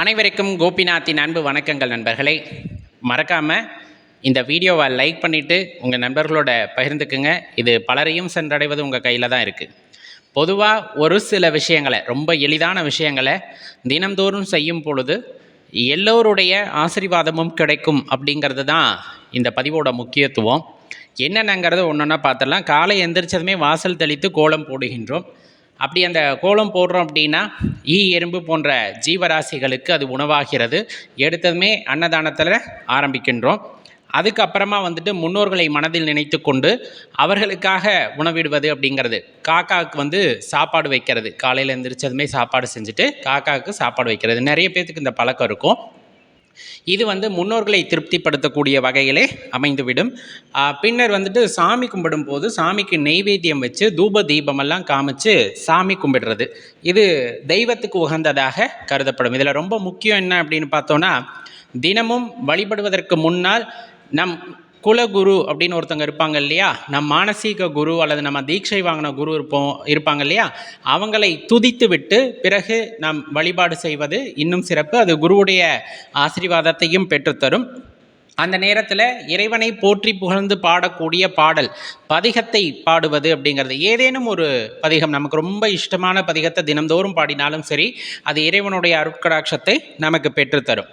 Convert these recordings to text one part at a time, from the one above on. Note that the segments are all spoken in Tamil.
அனைவருக்கும் கோபிநாத்தின் அன்பு வணக்கங்கள் நண்பர்களே. மறக்காமல் இந்த வீடியோவை லைக் பண்ணிவிட்டு உங்கள் நண்பர்களோட பகிர்ந்துக்குங்க. இது பலரையும் சென்றடைவது உங்கள் கையில் தான் இருக்குது பொதுவாக ஒரு சில விஷயங்களை ரொம்ப எளிதான விஷயங்களை தினம்தோறும் செய்யும் பொழுது எல்லோருடைய ஆசீர்வாதமும் கிடைக்கும் அப்படிங்கிறது தான் இந்த பதிவோட முக்கியத்துவம். என்னென்னங்கிறத ஒன்று ஒன்றா பார்த்துடலாம். காலை எந்திரிச்சதுமே வாசல் தெளித்து கோலம் போடுகின்றோம். அப்படி அந்த கோலம் போடுறோம் அப்படின்னா ஈ எறும்பு போன்ற ஜீவராசிகளுக்கு அது உணவாகிறது. எடுத்ததுமே அன்னதானத்தில் ஆரம்பிக்கின்றோம். அதுக்கப்புறமா வந்துட்டு முன்னோர்களை மனதில் நினைத்து கொண்டு அவர்களுக்காக உணவிடுவது அப்படிங்கிறது. காக்காவுக்கு வந்து சாப்பாடு வைக்கிறது. காலையில் எந்திரிச்சதுமே சாப்பாடு செஞ்சுட்டு காக்காவுக்கு சாப்பாடு வைக்கிறது. நிறைய பேர்த்துக்கு இந்த பழக்கம் இருக்கும். இது வந்து முன்னோர்களை திருப்திப்படுத்தக்கூடிய வகையிலே அமைந்துவிடும். பின்னர் வந்துட்டு சாமி கும்பிடும் போது சாமிக்கு நெய்வேத்தியம் வச்சு தூப தீபமெல்லாம் காமிச்சு சாமி கும்பிடுறது. இது தெய்வத்துக்கு உகந்ததாக கருதப்படும். இதில் ரொம்ப முக்கியம் என்ன அப்படின்னு பார்த்தோன்னா தினமும் வழிபடுவதற்கு முன்னால் நம் குலகுரு அப்படின்னு ஒருத்தங்க இருப்பாங்க இல்லையா? நம் மானசீக குரு அல்லது நம்ம தீட்சை வாங்கின குரு இருப்போம் இருப்பாங்க இல்லையா? அவங்களை துதித்து விட்டு பிறகு நாம் வழிபாடு செய்வது இன்னும் சிறப்பு. அது குருவுடைய ஆசீர்வாதத்தையும் பெற்றுத்தரும். அந்த நேரத்தில் இறைவனை போற்றி புகழ்ந்து பாடக்கூடிய பாடல் பதிகத்தை பாடுவது அப்படிங்கிறது. ஏதேனும் ஒரு பதிகம் நமக்கு ரொம்ப இஷ்டமான பதிகத்தை தினந்தோறும் பாடினாலும் சரி அது இறைவனுடைய அருட்கடாட்சத்தை நமக்கு பெற்றுத்தரும்.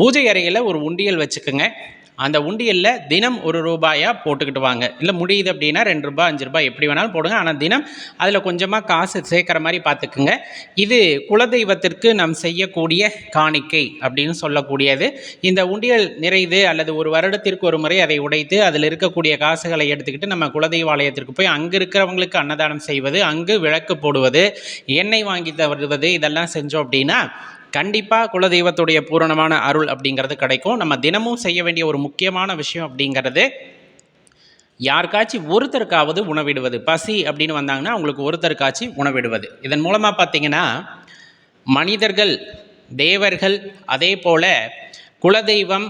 பூஜை அறையில் ஒரு உண்டியல் வச்சுக்கோங்க. அந்த உண்டியலில் தினம் ஒரு ரூபாயாக போட்டுக்கிட்டு வாங்க இல்லை முடியுது அப்படின்னா ரெண்டு ரூபாய் அஞ்சு ரூபாய் எப்படி வேணாலும் போடுங்க. ஆனால் தினம் அதில் கொஞ்சமாக காசு சேர்க்குற மாதிரி பார்த்துக்குங்க. இது குலதெய்வத்திற்கு நாம் செய்யக்கூடிய காணிக்கை அப்படின்னு சொல்லக்கூடியது. இந்த உண்டியல் நிறைது அல்லது ஒரு வருடத்திற்கு ஒரு முறை அதை உடைத்து அதில் இருக்கக்கூடிய காசுகளை எடுத்துக்கிட்டு நம்ம குலதெய்வ ஆலயத்திற்கு போய் அங்கே இருக்கிறவங்களுக்கு அன்னதானம் செய்வது அங்கு விளக்கு போடுவது எண்ணெய் வாங்கி தருவது இதெல்லாம் செஞ்சோம் அப்படின்னா கண்டிப்பாக குலதெய்வத்துடைய பூரணமான அருள் அப்படிங்கிறது கிடைக்கும். நம்ம தினமும் செய்ய வேண்டிய ஒரு முக்கியமான விஷயம் அப்படிங்கிறது யாருக்காச்சும் ஒருத்தருக்காவது உணவிடுவது. பசி அப்படின்னு வந்தாங்கன்னா அவங்களுக்கு ஒருத்தருக்காச்சும் உணவிடுவது. இதன் மூலமாக பார்த்தீங்கன்னா மனிதர்கள் தேவர்கள் அதே போல் குலதெய்வம்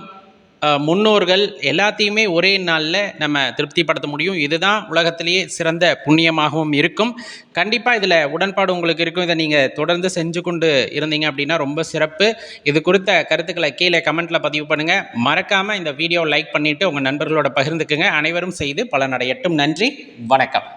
முன்னோர்கள் எல்லாத்தையுமே ஒரே நாளில் நம்ம திருப்திப்படுத்த முடியும். இதுதான் உலகத்திலேயே சிறந்த புண்ணியமாகவும் இருக்கும். கண்டிப்பாக இதில் உடன்பாடு உங்களுக்கு இருக்கும். இதை நீங்கள் தொடர்ந்து செஞ்சு கொண்டு இருந்தீங்க அப்படின்னா ரொம்ப சிறப்பு. இது குறித்த கருத்துக்களை கீழே கமெண்ட்டில் பதிவு பண்ணுங்கள் மறக்காமல் இந்த வீடியோவை லைக் பண்ணிவிட்டு உங்கள் நண்பர்களோட பகிர்ந்துக்குங்க. அனைவரும் செய்து பலனடையட்டும். நன்றி. வணக்கம்.